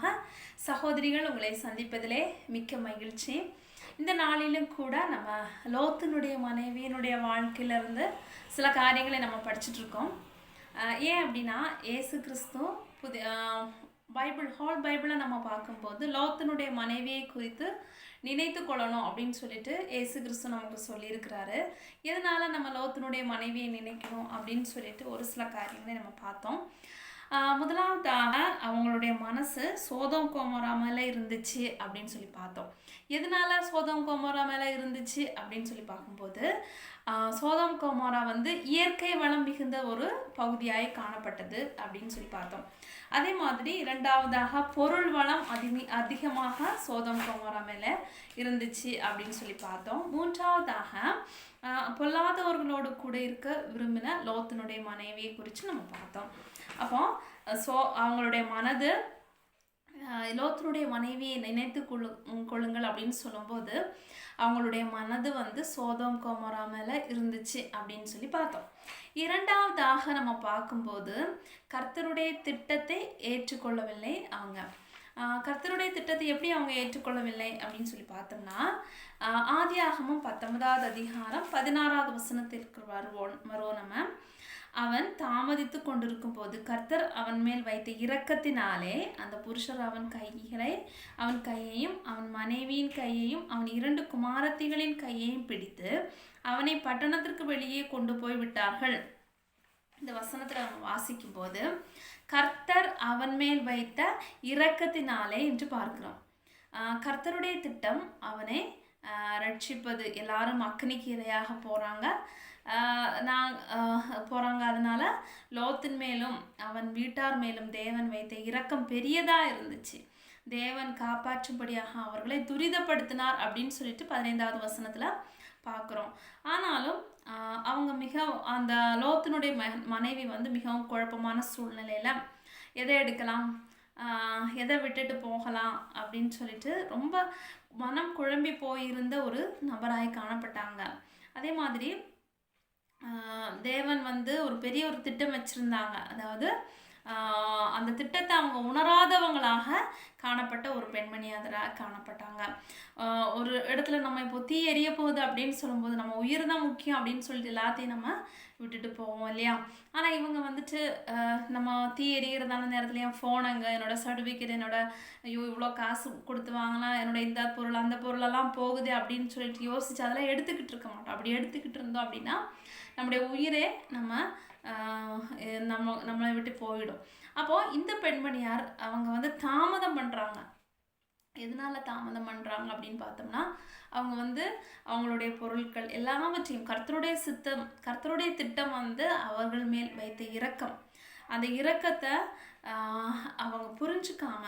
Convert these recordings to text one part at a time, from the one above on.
மூலமாக சகோதரிகள் உங்களை சந்திப்பதிலே மிக்க மகிழ்ச்சி. இந்த நாளிலும் கூட நம்ம லோத்தினுடைய மனைவியினுடைய வாழ்க்கையிலிருந்து சில காரியங்களை நம்ம படிச்சுட்ருக்கோம் ஏன் அப்படின்னா ஏசு கிறிஸ்து புதி பைபிள் ஹோல் பைபிளை நம்ம பார்க்கும்போது லோத்தனுடைய மனைவியை குறித்து நினைத்து கொள்ளணும் அப்படின்னு சொல்லிட்டு ஏசு கிறிஸ்து நமக்கு சொல்லியிருக்கிறாரு. எதனால் நம்ம லோத்தனுடைய மனைவியை நினைக்கணும் அப்படின்னு சொல்லிட்டு ஒரு சில காரியங்களை நம்ம பார்த்தோம். முதலாவதாக அவங்களுடைய மனசு சோதம் கோமரா மேலே இருந்துச்சு அப்படின்னு சொல்லி பார்த்தோம். எதனால சோதம் கோமரா மேலே இருந்துச்சு அப்படின்னு சொல்லி பார்க்கும்போது சோதம் கோமரா வந்து இயற்கை வளம் மிகுந்த ஒரு பகுதியாக காணப்பட்டது அப்படின்னு சொல்லி பார்த்தோம். அதே மாதிரி இரண்டாவதாக பொருள் வளம் அதிமி அதிகமாக சோதம் கோமரா மேலே இருந்துச்சு அப்படின்னு சொல்லி பார்த்தோம். மூன்றாவதாக பொல்லாதவர்களோடு கூட இருக்க விரும்பின லோத்தினுடைய மனைவியை குறித்து நம்ம பார்த்தோம். அப்போ சோ அவங்களுடைய மனது லோத்தருடைய மனைவியை நினைத்து கொள்ளு கொள்ளுங்கள் அப்படின்னு சொல்லும்போது அவங்களுடைய மனது வந்து சோதம் கோமரா மேலே இருந்துச்சு அப்படின்னு சொல்லி பார்த்தோம். இரண்டாவதாக நம்ம பார்க்கும்போது கர்த்தருடைய திட்டத்தை ஏற்றுக்கொள்ளவில்லை அவங்க. கர்த்தருடைய திட்டத்தை எப்படி அவங்க ஏற்றுக்கொள்ளவில்லை அப்படின்னு சொல்லி பார்த்தோம்னா ஆதியாகமும் பத்தொன்பதாவது அதிகாரம் பதினாறாவது வசனத்திற்கு வருவோம் வருவோம் நம்ம. அவன் தாமதித்து கொண்டிருக்கும் போது கர்த்தர் அவன் மேல் வைத்த இரக்கத்தினாலே அந்த புருஷர் அவன் கைகளை அவன் கையையும் அவன் மனைவியின் கையையும் அவன் இரண்டு குமாரத்திகளின் கையையும் பிடித்து அவனை பட்டணத்திற்கு வெளியே கொண்டு போய் விட்டார்கள். இந்த வசனத்தில் அவன் வாசிக்கும் போது கர்த்தர் அவன் மேல் வைத்த இரக்கத்தினாலே என்று பார்க்கிறோம். கர்த்தருடைய திட்டம் அவனை ரட்சிப்பது. எல்லாரும் அக்னிக்கு இரையாக போகிறாங்க நான் போகிறாங்க அதனால் லோத்தின் மேலும் அவன் வீட்டார் மேலும் தேவன் வைத்த இரக்கம் பெரியதாக இருந்துச்சு. தேவன் காப்பாற்றும்படியாக அவர்களை துரிதப்படுத்தினார் அப்படின்னு சொல்லிட்டு பதினைந்தாவது வசனத்தில் பார்க்குறோம் ஆனாலும் அவங்க மிக அந்த லோத்தினுடைய மனைவி வந்து மிகவும் குழப்பமான சூழ்நிலையில் எதை எடுக்கலாம்? எதை விட்டுட்டு போகலாம் அப்படின்னு சொல்லிட்டு ரொம்ப மனம் குழம்பி போயிருந்த ஒரு நபராய் காணப்பட்டாங்க. அதே மாதிரி தேவன் வந்து ஒரு பெரிய ஒரு திட்டம் வச்சுருந்தாங்க. அதாவது அந்த திட்டத்தை அவங்க உணராதவங்களாக காணப்பட்ட ஒரு பெண்மணியாக காணப்பட்டாங்க. ஒரு இடத்துல நம்ம இப்போ தீ எரிய போகுது அப்படின்னு சொல்லும்போது நம்ம உயிர் தான் முக்கியம் அப்படின்னு சொல்லிட்டு எல்லாத்தையும் நம்ம விட்டுட்டு போவோம் இல்லையா? ஆனால் இவங்க வந்துட்டு நம்ம தீ எரியிறதான நேரத்துல என் ஃபோன் அங்கே என்னோட சர்டிஃபிகேட் என்னோட ஐயோ இவ்வளோ காசு கொடுத்து வாங்கலாம் என்னோட இந்த பொருள் அந்த பொருளெல்லாம் போகுது அப்படின்னு சொல்லிட்டு யோசிச்சு அதெல்லாம் எடுத்துக்கிட்டு இருக்க மாட்டோம். அப்படி எடுத்துக்கிட்டு இருந்தோம் அப்படின்னா நம்முடைய உயிரே நம்ம நம்ம நம்மளை விட்டு போயிடும் அப்போது இந்த பெண்மணியார் அவங்க வந்து தாமதம் பண்ணுறாங்க எதனால தாமதம் பண்ணுறாங்க அப்படின்னு பார்த்தோம்னா அவங்க வந்து அவங்களுடைய பொருட்கள் எல்லாவற்றையும் கர்த்தருடைய சித்தம் கர்த்தருடைய திட்டம் வந்து அவர்கள் மேல் வைத்த இரக்கம் அந்த இரக்கத்தை அவங்க புரிஞ்சுக்காம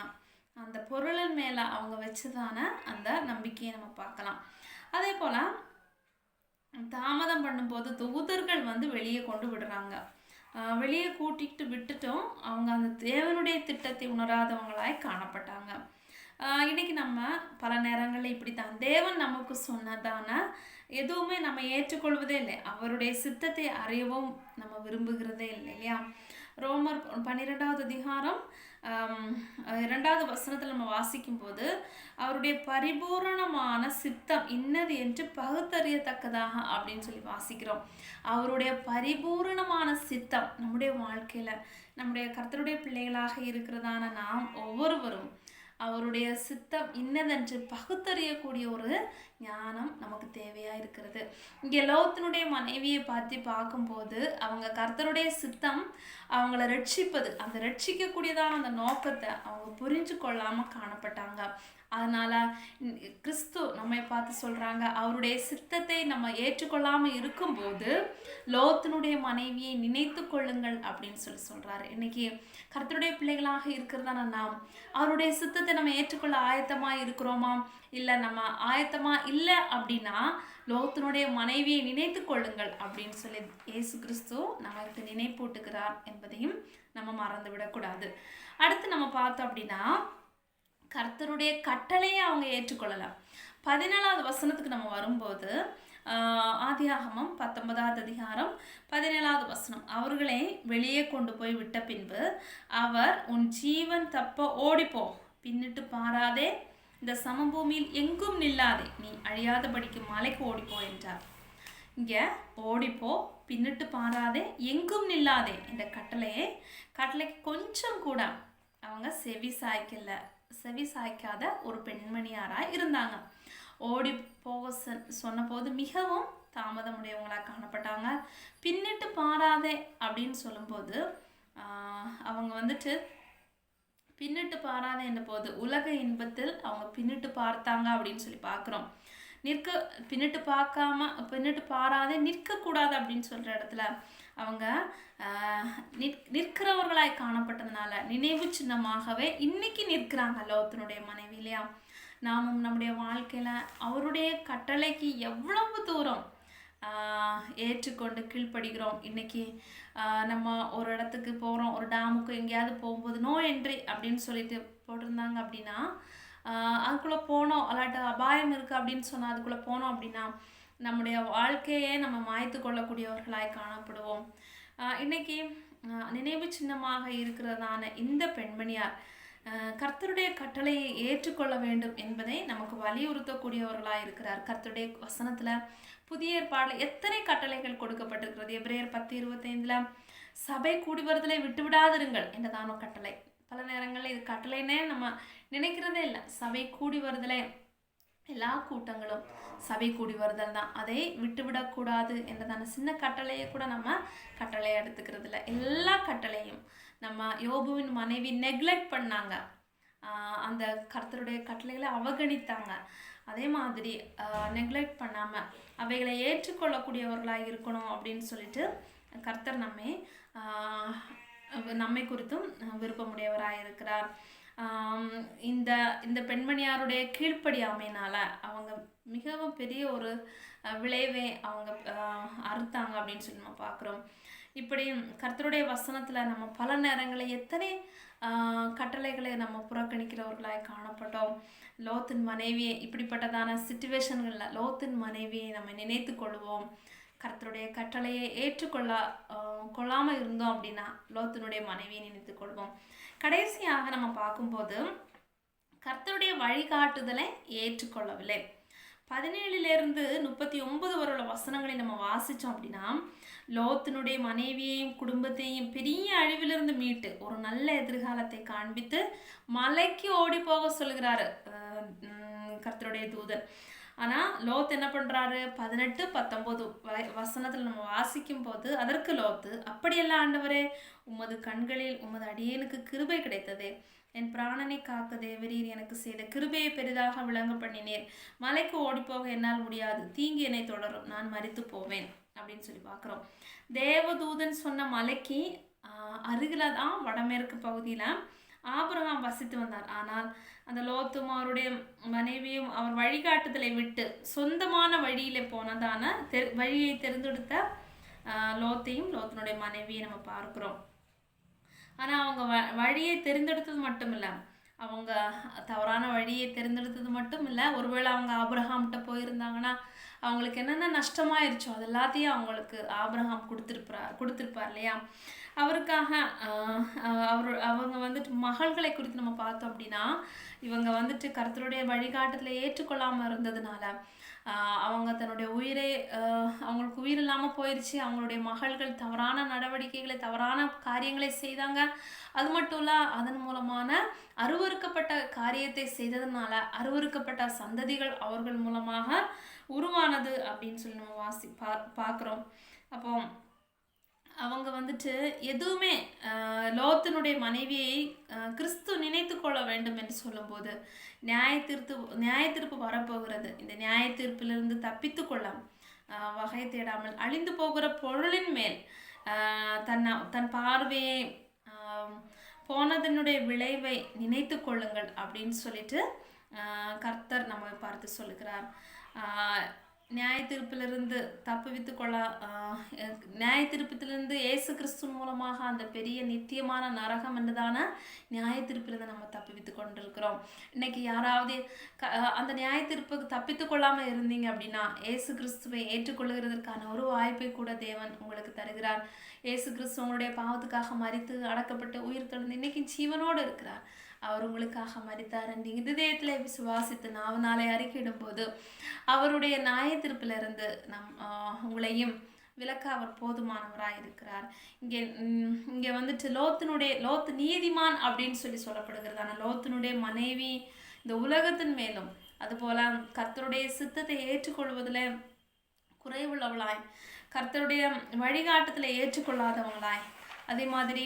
அந்த பொருளின் மேலே அவங்க வச்சதான அந்த நம்பிக்கையை நம்ம பார்க்கலாம் அதே போல் தாமதம் பண்ணும்போது தூதர்கள் வந்து வெளியே கொண்டு விடுறாங்க. வெளியே கூட்டிகிட்டு விட்டுட்டும் அவங்க அந்த தேவனுடைய திட்டத்தை உணராதவங்களாய் காணப்பட்டாங்க. இன்னைக்கு நம்ம பல நேரங்களில் இப்படி தான் தேவன் நமக்கு சொன்னதான எதுவுமே நம்ம ஏற்றுக்கொள்வதே இல்லை. அவருடைய சித்தத்தை அறியவும் நம்ம விரும்புகிறதே இல்லை இல்லையா? ரோமர் பன்னிரெண்டாவது அதிகாரம் இரண்டாவது வசனத்தில் நம்ம வாசிக்கும்போது அவருடைய பரிபூரணமான சித்தம் இன்னது என்று பகுத்தறியத்தக்கதாக அப்படின்னு சொல்லி வாசிக்கிறோம். அவருடைய பரிபூரணமான சித்தம் நம்முடைய வாழ்க்கையில் நம்முடைய கர்த்தருடைய பிள்ளைகளாக இருக்கிறதான நாம் ஒவ்வொருவரும் அவருடைய சித்தம் இன்னதென்று பகுத்தறியக்கூடிய ஒரு ஞானம் நமக்கு தேவையாக இருக்கிறது. இங்கே லோத்தினுடைய மனைவியை பார்த்து பார்க்கும்போது அவங்க கர்த்தருடைய சித்தம் அவங்கள ரட்சிப்பது அந்த ரட்சிக்கக்கூடியதான அந்த நோக்கத்தை அவங்க புரிஞ்சு கொள்ளாமல் காணப்பட்டாங்க. அதனால் கிறிஸ்து நம்மை பார்த்து சொல்கிறாங்க அவருடைய சித்தத்தை நம்ம ஏற்றுக்கொள்ளாமல் இருக்கும்போது லோத்தினுடைய மனைவியை நினைத்து கொள்ளுங்கள் அப்படின்னு சொல்லி சொல்கிறாரு இன்றைக்கி கர்த்தருடைய பிள்ளைகளாக இருக்கிறதான நாம் அவருடைய சித்தத்தை நம்ம ஏற்றுக்கொள்ள ஆயத்தமாக இருக்கிறோமா? இல்லை நம்ம ஆயத்தமாக இல்லை அப்படின்னா லோத்தினுடைய மனைவியை நினைத்து கொள்ளுங்கள் அப்படின்னு சொல்லி இயேசு கிறிஸ்து நமக்கு நினைப்பூட்டுகிறார் என்பதையும் நம்ம மறந்து விடக்கூடாது அடுத்து நம்ம பார்த்தோம் அப்படின்னா கர்த்தருடைய கட்டளையை அவங்க ஏற்றுக்கொள்ளலாம். பதினேழாவது வசனத்துக்கு நம்ம வரும்போது ஆதியாகமம் பத்தொன்பதாவது அதிகாரம் பதினேழாவது வசனம். அவர்களை வெளியே கொண்டு போய் விட்ட பின்பு அவர் உன் ஜீவன் தப்ப ஓடிப்போ. பின்னிட்டு பாராதே. இந்த சமபூமியில் எங்கும் நில்லாதே. நீ அழியாதபடிக்கு மலைக்கு ஓடிப்போ என்றார். இங்கே ஓடிப்போ. பின்னிட்டு பாராதே. எங்கும் நில்லாதே. இந்த கட்டளையை கட்டளைக்கு கொஞ்சம் கூட அவங்க செவி சாய்க்கல. செவி சாய்க்காத ஒரு பெண்மணியாராக இருந்தாங்க. ஓடி போக சொன்னபோது மிகவும் தாமதமுடையவங்களாக காணப்பட்டாங்க. பின்னிட்டு பாராதே அப்படின்னு சொல்லும்போது அவங்க வந்துட்டு பின்னிட்டு பாராதே என்ற போது உலக இன்பத்தில் அவங்க பின்னிட்டு பார்த்தாங்க அப்படின்னு சொல்லி பார்க்குறோம். நிற்க பின்னிட்டு பார்க்காம பின்னிட்டு பாராதே நிற்கக்கூடாது அப்படின்னு சொல்கிற இடத்துல அவங்க நிற் நிற்கிறவர்களாய் காணப்பட்டதுனால நினைவு சின்னமாகவே இன்னைக்கு நிற்கிறாங்க லோத்தனுடைய மனைவி இல்லையா? நாமும் நம்முடைய வாழ்க்கையில் அவருடைய கட்டளைக்கு எவ்வளவு தூரம் ஏற்றுக்கொண்டு கீழ்ப்படுகிறோம். இன்னைக்கு நம்ம ஒரு இடத்துக்கு போகிறோம் ஒரு டேமுக்கு எங்கேயாவது போகும்போது நோ என்ட்ரி அப்படின்னு சொல்லிட்டு போட்டிருந்தாங்க அப்படின்னா அதுக்குள்ளே போனோம். அல்லாட்ட அபாயம் இருக்குது அப்படின்னு சொன்னால் அதுக்குள்ளே போனோம் அப்படின்னா நம்முடைய வாழ்க்கையே நம்ம மாய்த்து கொள்ளக்கூடியவர்களாய் காணப்படுவோம். இன்னைக்கு நினைவு சின்னமாக இருக்கிறதான இந்த பெண்மணியார் கர்த்தருடைய கட்டளையை ஏற்றுக்கொள்ள வேண்டும் என்பதை நமக்கு வலியுறுத்தக்கூடியவர்களாக இருக்கிறார். கர்த்தருடைய வசனத்தில் புதிய ஏற்பாடில் எத்தனை கட்டளைகள் கொடுக்கப்பட்டிருக்கிறது? எப்ரேயர் பத்து இருபத்தைந்தில் சபை கூடி வருதலை விட்டு விடாதிருங்கள் என்றதானோ கட்டளை. பல நேரங்களில் இது கட்டளைன்னே நம்ம நினைக்கிறதே இல்லை. சபை கூடி வருதலை எல்லா கூட்டங்களும் சபை கூடி வருதல் தான். அதை விட்டுவிடக்கூடாது என்றதான சின்ன கட்டளையை கூட நம்ம கட்டளையை எடுத்துக்கிறது இல்லை எல்லா கட்டளையும் நம்ம யோபுவின் மனைவி நெக்லெக்ட் பண்ணாங்க. அந்த கர்த்தருடைய கட்டளைகளை அவகணித்தாங்க. அதே மாதிரி நெக்லெக்ட் பண்ணாமல் அவைகளை ஏற்றுக்கொள்ளக்கூடியவர்களாக இருக்கணும் அப்படின்னு சொல்லிட்டு கர்த்தர் நம்மை நம்மை குறித்தும் விருப்பமுடையவராக இருக்கிறார் இந்த இந்த பெண்மணியாருடைய கீழ்ப்படியாமையினால அவங்க மிகவும் பெரிய ஒரு விளைவை அவங்க அறுத்தாங்க அப்படின்னு சொல்லி நம்ம பார்க்குறோம். இப்படி கர்த்தருடைய வசனத்தில் நம்ம பல நேரங்களில் எத்தனை கட்டளைகளை நம்ம புறக்கணிக்கிறவர்களாய் காணப்பட்டோம். லோத்தின் மனைவியை இப்படிப்பட்டதான சுச்சுவேஷன்களில் லோத்தின் மனைவியை நம்ம நினைத்து கொள்வோம். கர்த்தருடைய கட்டளையை ஏற்றுக்கொள்ள கொள்ளாமல் இருந்தோம் அப்படின்னா லோத்தினுடைய மனைவியை நினைத்து கொள்வோம். கடைசியாக நம்ம பார்க்கும்போது கர்த்தருடைய வழிகாட்டுதலை ஏற்றுக்கொள்ளவில்லை. பதினேழுலேருந்து முப்பத்தி ஒன்பது வரை வசனங்களை நம்ம வாசித்தோம் அப்படின்னா லோத்தினுடைய மனைவியையும் குடும்பத்தையும் பெரிய அழிவிலிருந்து மீட்டு ஒரு நல்ல எதிர்காலத்தை காண்பித்து மலைக்கு ஓடி போக சொல்கிறாரு கர்த்தருடைய தூதன். ஆனால் லோத் என்ன பண்ணுறாரு பதினெட்டு பத்தொம்போது வசனத்தில் நம்ம வாசிக்கும் போது அதற்கு லோத்து அப்படியெல்லாம் ஆண்டவரே உமது கண்களில் உமது அடியேனுக்கு கிருபை கிடைத்ததே. என் பிராணனை காக்க தேவரீர் எனக்கு செய்த கிருபையை பெரிதாக விளங்க பண்ணினேன் மலைக்கு ஓடிப்போக என்னால் முடியாது. தீங்கு என்னை தொடரும். நான் மறித்து போவேன். அப்படின்னு சொல்லி பார்க்குறோம். தேவதூதன் சொன்ன மலைக்கு அருகில் தான் வடமேற்கு பகுதியில் ஆபிரகாம் வசித்து வந்தார். ஆனால் அந்த லோத்தும் அவருடைய மனைவியும் அவர் வழிகாட்டுதலை விட்டு சொந்தமான வழியில் போனதான தெ வழியை தெரிந்தெடுத்த லோத்தையும் லோத்தனுடைய மனைவியை நம்ம பார்க்குறோம். ஆனால் அவங்க வ வழியை தெரிந்தெடுத்தது மட்டும் இல்லை அவங்க தவறான வழியை தெரிந்தெடுத்தது மட்டும் இல்லை ஒருவேளை அவங்க ஆபிரஹாம்கிட்ட போயிருந்தாங்கன்னா அவங்களுக்கு என்னென்ன நஷ்டமாயிருச்சோ அது எல்லாத்தையும் அவங்களுக்கு ஆபிரகாம் கொடுத்துருப்பார் கொடுத்துருப்பார் இல்லையா? அவருக்காக அவர் அவங்க வந்துட்டு மகள்களை குறித்து நம்ம பார்த்தோம் அப்படின்னா இவங்க வந்துட்டு கருத்தருடைய வழிகாட்டத்தில் ஏற்றுக்கொள்ளாமல் இருந்ததுனால அவங்க தன்னுடைய உயிரே அவங்களுக்கு உயிர் இல்லாமல் போயிடுச்சு அவங்களுடைய மகள்கள் தவறான நடவடிக்கைகளை தவறான காரியங்களை செய்தாங்க. அது மட்டும் இல்லை அதன் மூலமான அருவறுக்கப்பட்ட காரியத்தை செய்ததுனால அருவறுக்கப்பட்ட சந்ததிகள் அவர்கள் மூலமாக உருவானது அப்படின்னு சொல்லி நம்ம வாசி பா பார்க்குறோம். அப்போ அவங்க வந்துட்டு எதுவுமே லோத்தினுடைய மனைவியை கிறிஸ்து நினைத்து கொள்ள வேண்டும் என்று சொல்லும்போது நியாய தீர்த்து நியாய தீர்ப்பு வரப்போகிறது. இந்த நியாய தீர்ப்பிலிருந்து தப்பித்து கொள்ள வகை தேடாமல் அழிந்து போகிற பொருளின் மேல் தன் தன்னை தன் பார்வையை போனதனுடைய விளைவை நினைத்து கொள்ளுங்கள் அப்படின்னு சொல்லிட்டு கர்த்தர் நம்மை பார்த்து சொல்லுகிறார். நியாய தீர்ப்பிலிருந்து தப்புவித்து கொள்ள நியாய தீர்ப்பத்திலிருந்து இயேசு கிறிஸ்து மூலமாக அந்த பெரிய நித்தியமான நரகம் என்றுதான நியாய தீர்ப்பிலிருந்து நம்ம தப்புவித்து கொண்டிருக்கிறோம். இன்னைக்கு யாராவது க அந்த நியாய தீர்ப்புக்கு தப்பித்து கொள்ளாமல் இருந்தீங்க அப்படின்னா இயேசு கிறிஸ்துவை ஏற்றுக்கொள்கிறதற்கான ஒரு வாய்ப்பை கூட தேவன் உங்களுக்கு தருகிறார். இயேசு கிறிஸ்து உங்களுடைய பாவத்துக்காக மறித்து அடக்கப்பட்டு உயிர் தொடர்ந்து இன்னைக்கு ஜீவனோடு இருக்கிறார். அவர் உங்களுக்காக மறித்தார் என்று இதயத்தில் விசுவாசித்து நாவனாலே அறிக்கையிடும்போது அவருடைய நியாயத்திற்பிலிருந்து நம் உங்களையும் விளக்க அவர் போதுமானவராக இருக்கிறார் இங்கே இங்கே வந்துட்டு லோத்தினுடைய லோத்து நீதிமான் அப்படின்னு சொல்லி சொல்லப்படுகிறது ஆனால் லோத்தினுடைய மனைவி இந்த உலகத்தின் மேலும் அதுபோல் கர்த்தருடைய சித்தத்தை ஏற்றுக்கொள்வதில் குறைவுள்ளவளாய் கர்த்தருடைய வழிகாட்டத்தில் ஏற்றுக்கொள்ளாதவங்களாய் அதே மாதிரி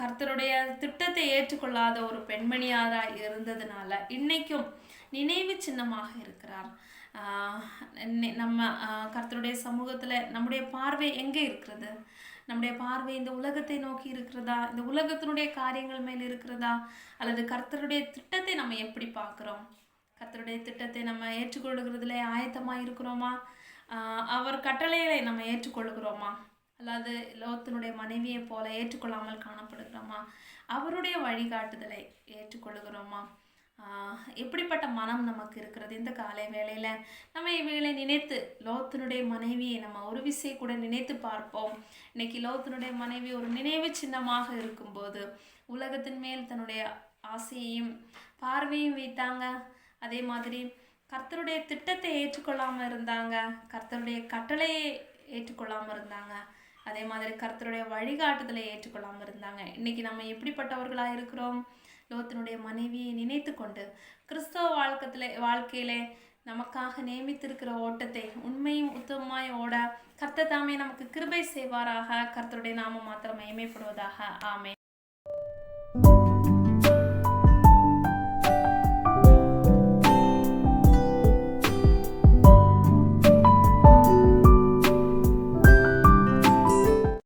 கர்த்தருடைய திட்டத்தை ஏற்றுக்கொள்ளாத ஒரு பெண்மணியாராக இருந்ததுனால இன்னைக்கும் நினைவு சின்னமாக இருக்கிறார். நம்ம கர்த்தருடைய சமூகத்தில் நம்முடைய பார்வை எங்கே இருக்கிறது? நம்முடைய பார்வை இந்த உலகத்தை நோக்கி இருக்கிறதா? இந்த உலகத்தினுடைய காரியங்கள் மேல் இருக்கிறதா? அல்லது கர்த்தருடைய திட்டத்தை நம்ம எப்படி பார்க்குறோம்? கர்த்தருடைய திட்டத்தை நம்ம ஏற்றுக்கொள்கிறதுல ஆயத்தமாக இருக்கிறோமா? அவர் கட்டளைகளை நம்ம ஏற்றுக்கொள்கிறோமா? அல்லாது லோத்தினுடைய மனைவியை போல ஏற்றுக்கொள்ளாமல் காணப்படுகிறோமா? அவருடைய வழிகாட்டுதலை ஏற்றுக்கொள்கிறோமா? எப்படிப்பட்ட மனம் நமக்கு இருக்கிறது இந்த காலை வேளையில்? நம்ம இவைகளை நினைத்து லோத்தினுடைய மனைவியை நம்ம ஒரு விசை கூட நினைத்து பார்ப்போம். இன்னைக்கு லோத்தினுடைய மனைவி ஒரு நினைவு சின்னமாக இருக்கும்போது உலகத்தின் மேல் தன்னுடைய ஆசையையும் பார்வையும் வைத்தாங்க. அதே மாதிரி கர்த்தருடைய திட்டத்தை ஏற்றுக்கொள்ளாமல் இருந்தாங்க. கர்த்தருடைய கட்டளையை ஏற்றுக்கொள்ளாமல் இருந்தாங்க. அதே மாதிரி கர்த்தருடைய வழிகாட்டுதலை ஏற்றுக்கொள்ளாமல் இருந்தாங்க. இன்னைக்கு நம்ம எப்படிப்பட்டவர்களாக இருக்கிறோம்? லோத்தினுடைய மனைவியை நினைத்து கொண்டு கிறிஸ்தவ வாழ்க்கத்தில் வாழ்க்கையிலே நமக்காக நியமித்திருக்கிற ஓட்டத்தை உண்மையும் உத்தமமாய் ஓட கர்த்த தாமே நமக்கு கிருபை செய்வாராக. கர்த்தருடைய நாமம் மாத்திரம் மயமைப்படுவதாக ஆமே